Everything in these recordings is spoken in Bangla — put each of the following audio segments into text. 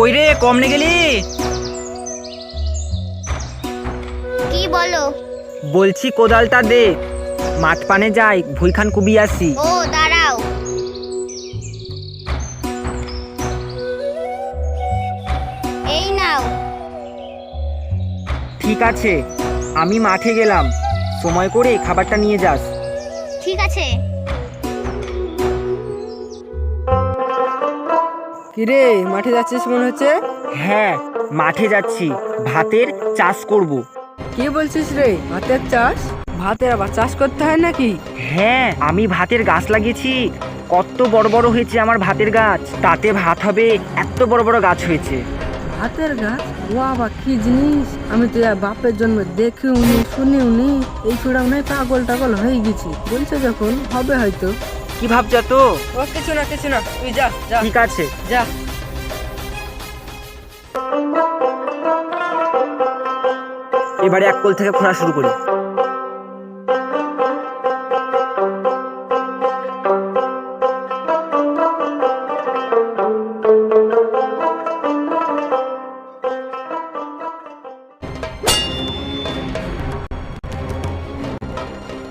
কই রে কমনে গেলি? কি বলো? বলছি কোদালটা দে। মাঠ পানে যাই ভুইখান কুবি আসি। ও দাঁড়াও। এই নাও। ঠিক আছে আমি মাঠে গেলাম। সময় করে খাবারটা নিয়ে যাস। ঠিক আছে। কিরে মাঠে যাচ্ছিস মনে হচ্ছে? হ্যাঁ মাঠে যাচ্ছি। ভাতের চাষ করব। কি বলছিস রে ভাতের চাষ? ভাতের আবার চাষ করতে হয় নাকি? হ্যাঁ আমি ভাতের গাছ লাগিয়েছি। কত বড় বড় হয়েছে আমার ভাতের গাছ। তাতে ভাত হবে এত বড় বড় গাছ হয়েছে। ভাতের গাছ? ও আবার কি জিনিস। আমি তো বাপের জন্ম দেখেও নি শুনেও নি এই ছোড়া নয় পাগল টাগল হয়ে গেছি। বলছে যখন হবে হয়তো। কি ভাবছ তো? ও কিছু না কিছু না। তুই যা যা। ঠিক আছে। যা। এবারে এক কোল থেকে খোঁড়া শুরু করি।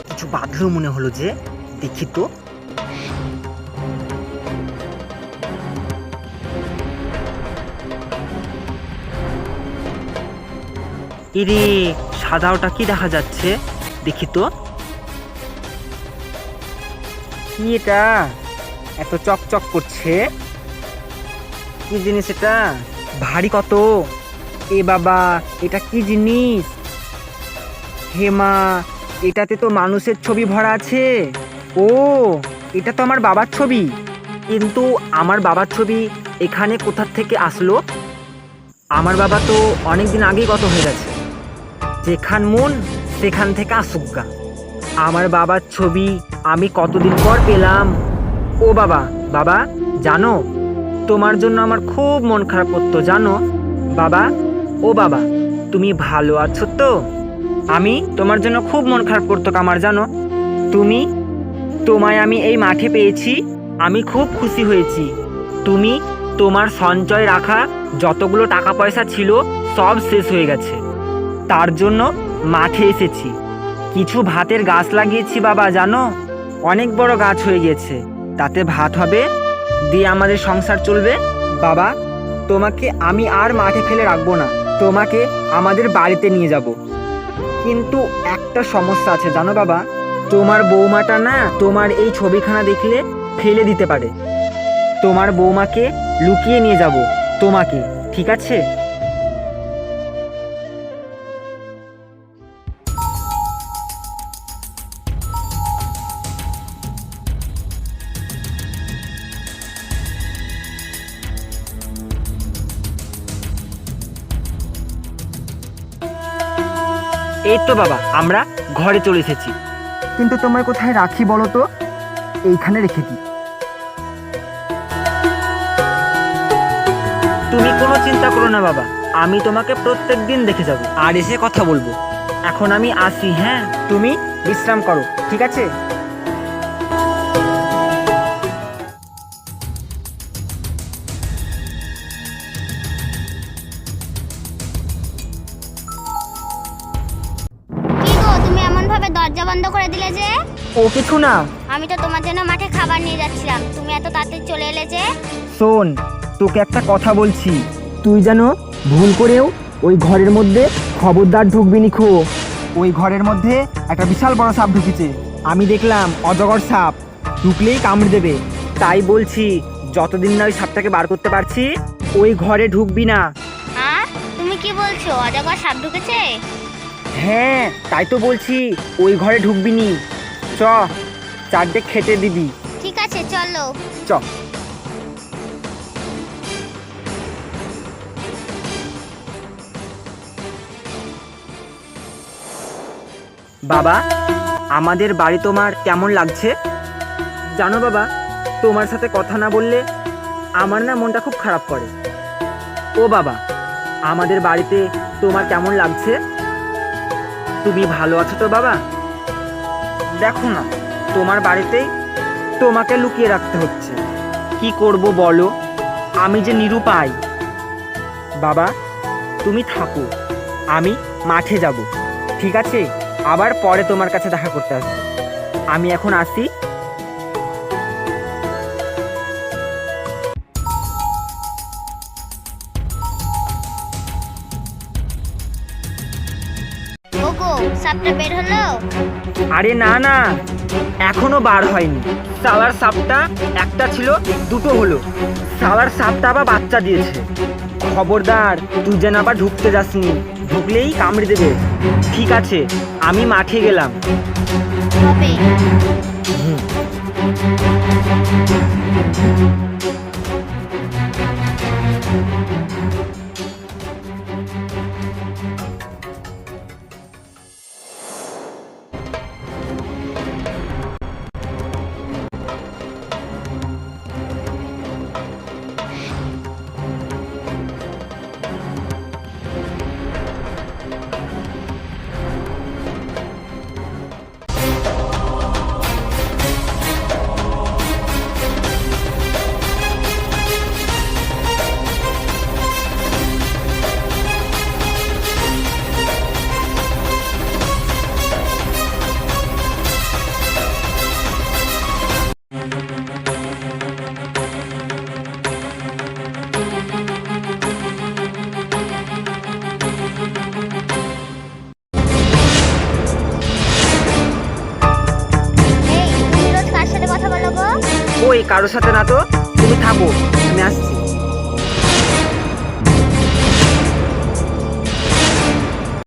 কিছু বাঁধলো মনে হলো যে দেখি তো। ইরে সাদা ওটা কি দেখা যাচ্ছে? দেখি তো। কি এটা? এত চকচক করছে। কি জিনিস এটা? ভারী কত? এ বাবা, এটা কি জিনিস? হেমা এটাতে তো মানুষের ছবি ভরা আছে। ও, এটা তো আমার বাবার ছবি। কিন্তু আমার বাবার ছবি এখানে কোথার থেকে আসলো? আমার বাবা তো অনেক দিন আগেই গত হয়ে গেছে। যেখান মন, সেখান থেকে আসুক আমার বাবার ছবি আমি কতদিন পর পেলাম। ও বাবা বাবা, জানো? তোমার জন্য আমার খুব মন খারাপ করতো, জানো? বাবা, ও বাবা, তুমি ভালো আছো তো? আমি তোমার জন্য খুব মন খারাপ করতো আমার, জানো? তুমি, তোমায় আমি এই মাঠে পেয়েছি, আমি খুব খুশি হয়েছি। তুমি, তোমার সঞ্চয় রাখা যতগুলো টাকা পয়সা ছিল, সব শেষ হয়ে গেছে। তার জন্য মাঠে এসেছি। কিছু ভাতের গাছ লাগিয়েছি বাবা, জানো? অনেক বড় গাছ হয়ে গেছে। তাতে ভাত হবে, দিয়ে আমাদের সংসার চলবে। বাবা, তোমাকে আমি আর মাঠে ফেলে রাখব না। তোমাকে আমাদের বাড়িতে নিয়ে যাব। কিন্তু একটা সমস্যা আছে, জানো বাবা? তোমার বৌমাটা না তোমার এই ছবিখানা দেখলে ফেলে দিতে পারে। তোমার বৌমাকে লুকিয়ে নিয়ে যাব, তোমাকে, ঠিক আছে? এই তো বাবা আমরা ঘরে চলে এসেছি। কিন্তু তোমায় কোথায় রাখি বলো তো? এইখানে রেখে দিই। তুমি কোনো চিন্তা করো না বাবা আমি তোমাকে প্রত্যেক দিন দেখে যাব। আর এসে কথা বলব। এখন আমি আসি হ্যাঁ? তুমি বিশ্রাম করো ঠিক আছে? বন্ধ করে দিলে যে? ও কিছু না। আমি তো তোমার জন্য মাঠে খাবার নিয়ে যাচ্ছিলাম। তুমি এত তাড়াতাড়ি চলে এলে যে? শোন তোকে একটা কথা বলছি। তুই যেন ভুল করেও ওই ঘরের মধ্যে খবরদার ঢুকবি নি খো। ওই ঘরের মধ্যে একটা বিশাল বড় সাপ ঢুকেছে। আমি দেখলাম অজগর সাপ। ঢুকলেই কামড়ে দেবে। তাই বলছি যতদিন না ওই সাপটাকে বার করতে পারছি ওই ঘরে ঢুকবি না। হ্যাঁ তুমি কি বলছো? অজগর সাপ ঢুকেছে? হ্যাঁ তাই তো বলছি ওই ঘরে ঢুকবি নি। চ চারটে খেতে দিবি। ঠিক আছে চলো। চ। বাবা আমাদের বাড়ি তোমার কেমন লাগছে? জানো বাবা তোমার সাথে কথা না বললে আমার না মনটা খুব খারাপ করে। ও বাবা আমাদের বাড়িতে তোমার কেমন লাগছে? তুমি ভালো আছো তো বাবা? দেখো না, তোমার বাড়িতেই তোমাকে লুকিয়ে রাখতে হচ্ছে। কি করব বলো? আমি যে নিরুপায়। বাবা, তুমি থাকো, আমি মাঠে যাব, ঠিক আছে? আবার পরে তোমার কাছে দেখা করতে আসব। আমি এখন আসি ওগো সাপটা বের হলো। আরে না না এখনও বার হয়নি। সালার সাপটা একটা ছিল দুটো হলো। সালার সাপটা আবার বাচ্চা দিয়েছে। খবরদার তুই যেন আবার ঢুকতে যাসনি। ঢুকলেই কামড়ে দেবে। ঠিক আছে আমি মাঠে গেলাম। হবে ওই কারোর সাথে না তো? তুমি থাকো আমি আসছি।